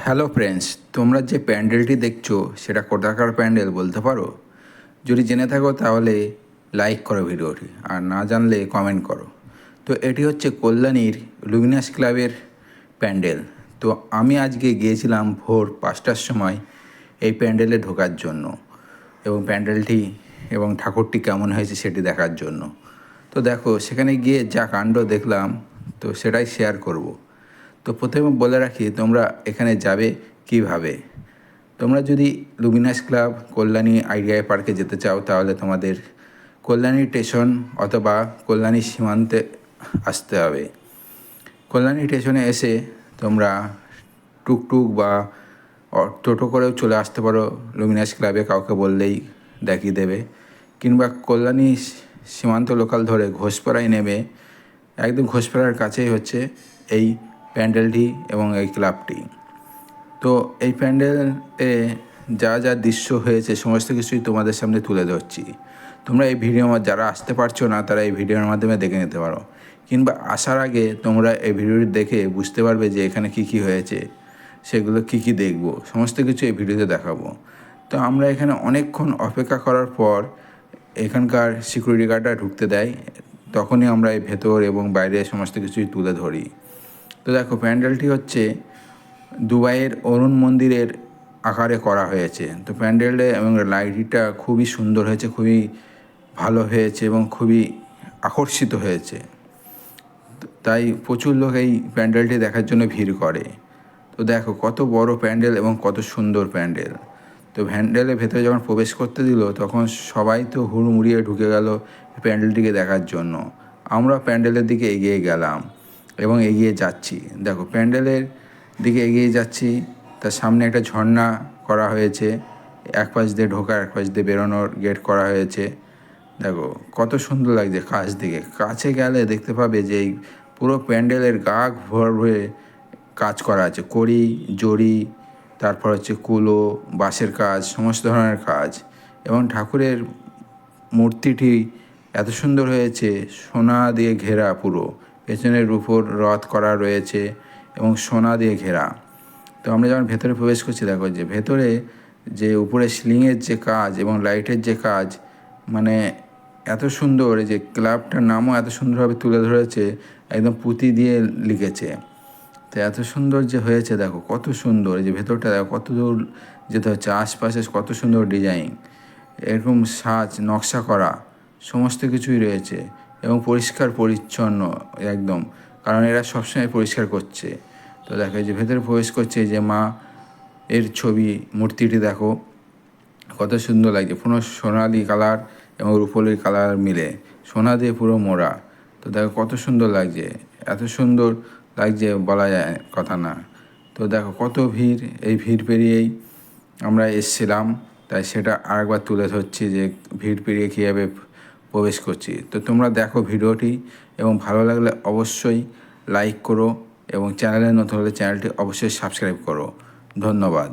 Hello friends তোমরা যে প্যান্ডেলটি দেখছ, সেটা কোথাকার প্যান্ডেল বলতে পারো? যদি জেনে থাকো তাহলে লাইক করো ভিডিওটি, আর না জানলে কমেন্ট করো। তো এটি হচ্ছে কল্যাণীর লুমিনাস ক্লাবের প্যান্ডেল। তো আমি আজকে গিয়েছিলাম ভোর পাঁচটার সময় এই প্যান্ডেলে ঢোকার জন্য, এবং প্যান্ডেলটি এবং ঠাকুরটি কেমন হয়েছে সেটি দেখার জন্য। তো দেখো, সেখানে গিয়ে যা কাণ্ড দেখলাম, তো সেটাই শেয়ার করব। তো প্রথমে বলে রাখি, তোমরা এখানে যাবে কীভাবে? তোমরা যদি লুমিনাস ক্লাব, কল্যাণী আইডিআই পার্কে যেতে চাও, তাহলে তোমাদের কল্যাণী স্টেশন অথবা কল্যাণী সীমান্তে আসতে হবে। কল্যাণী স্টেশনে এসে তোমরা টুকটুক বা টোটো করেও চলে আসতে পারো। লুমিনাস ক্লাবে কাউকে বললেই দেখিয়ে দেবে। কিংবা কল্যাণী সীমান্ত লোকাল ধরে ঘোষপাড়ায় নেমে, একদম ঘোষপাড়ার কাছেই হচ্ছে এই প্যান্ডেলটি এবং এই ক্লাবটি তো এই প্যান্ডেলে যা যা দৃশ্য হয়েছে, সমস্ত কিছুই তোমাদের সামনে তুলে ধরছি। তোমরা এই ভিডিও যারা আসতে পারছ না, তারা এই ভিডিওর মাধ্যমে দেখে নিতে পারো। কিংবা আসার আগে তোমরা এই ভিডিওটি দেখে বুঝতে পারবে যে এখানে কি কি হয়েছে, সেগুলো কি কি দেখব, সমস্ত কিছু এই ভিডিওতে দেখাবো। তো আমরা এখানে অনেকক্ষণ অপেক্ষা করার পর এখানকার সিকিউরিটি গার্ডরা ঢুকতে দেয়। তখনই আমরা এই ভেতর এবং বাইরে সমস্ত কিছুই তুলে ধরি। তো দেখো, প্যান্ডেলটি হচ্ছে দুবাইয়ের অরুণ মন্দিরের আকারে করা হয়েছে। তো প্যান্ডেলে এবং লাইটটা খুবই সুন্দর হয়েছে, খুবই ভালো হয়েছে এবং খুবই আকর্ষিত হয়েছে। তাই প্রচুর লোক এই প্যান্ডেলটি দেখার জন্য ভিড় করে। তো দেখো, কত বড় প্যান্ডেল এবং কত সুন্দর প্যান্ডেল। তো প্যান্ডেলের ভেতরে যখন প্রবেশ করতে দিল, তখন সবাই তো হুড়মুড়িয়ে ঢুকে গেল প্যান্ডেলটিকে দেখার জন্য। আমরা প্যান্ডেলের দিকে এগিয়ে গেলাম। এবং এগিয়ে যাচ্ছি। দেখো, প্যান্ডেলের দিকে এগিয়ে যাচ্ছি। তার সামনে একটা ঝর্ণা করা হয়েছে। এক পাশ দিয়ে ঢোকার এক পাশ দিয়ে বেরোনোর গেট করা হয়েছে। দেখো, কত সুন্দর লাগছে কাছ দিকে। কাছে গেলে দেখতে পাবে যে এই পুরো প্যান্ডেলের গা ভর হয়ে কাজ করা আছে। কড়ি, জড়ি, তারপর হচ্ছে কুলো, বাঁশের কাজ, সমস্ত ধরনের কাজ। এবং ঠাকুরের মূর্তিটি এত সুন্দর হয়েছে, সোনা দিয়ে ঘেরা পুরো। পেছনের উপর রথ করা রয়েছে এবং সোনা দিয়ে ঘেরা। তো আমরা যখন ভেতরে প্রবেশ করছি, দেখো যে ভেতরে যে উপরে সিলিংয়ের যে কাজ এবং লাইটের যে কাজ মানে এত সুন্দর যে ক্লাবটার নামও এত সুন্দরভাবে তুলে ধরেছে, একদম পুঁতি দিয়ে লিখেছে। তো এত সুন্দর যে হয়েছে, দেখো কত সুন্দর যে ভেতরটা, দেখো কত দূর যেতে হচ্ছে, আশপাশে কত সুন্দর ডিজাইন, এরকম সাজ, নকশা করা, সমস্ত কিছুই রয়েছে। এবং পরিষ্কার, পরিচ্ছন্ন, একদম। কারণ এরা সবসময় পরিষ্কার করছে। তো দেখো যে ভেতরে প্রবেশ করছে যে, মা, এর ছবি, মূর্তিটি দেখো। কত সুন্দর লাগছে। পুরো সোনালি কালার এবং রূপলি কালার মিলে। সোনা দিয়ে পুরো মোড়া। তো দেখো কত সুন্দর লাগছে। এত সুন্দর লাগছে বলা যায় কথা না। তো দেখো কত ভিড়। এই ভিড় পেরিয়েই আমরা এসছিলাম। তাই সেটা আরেকবার তুলে ধরছি যে ভিড় পেরিয়ে কীভাবে প্রবেশ করছি। তো তোমরা দেখো ভিডিওটি এবং ভালো লাগলে অবশ্যই লাইক করো এবং চ্যানেলে নতুন হলে চ্যানেলটি অবশ্যই সাবস্ক্রাইব করো। ধন্যবাদ।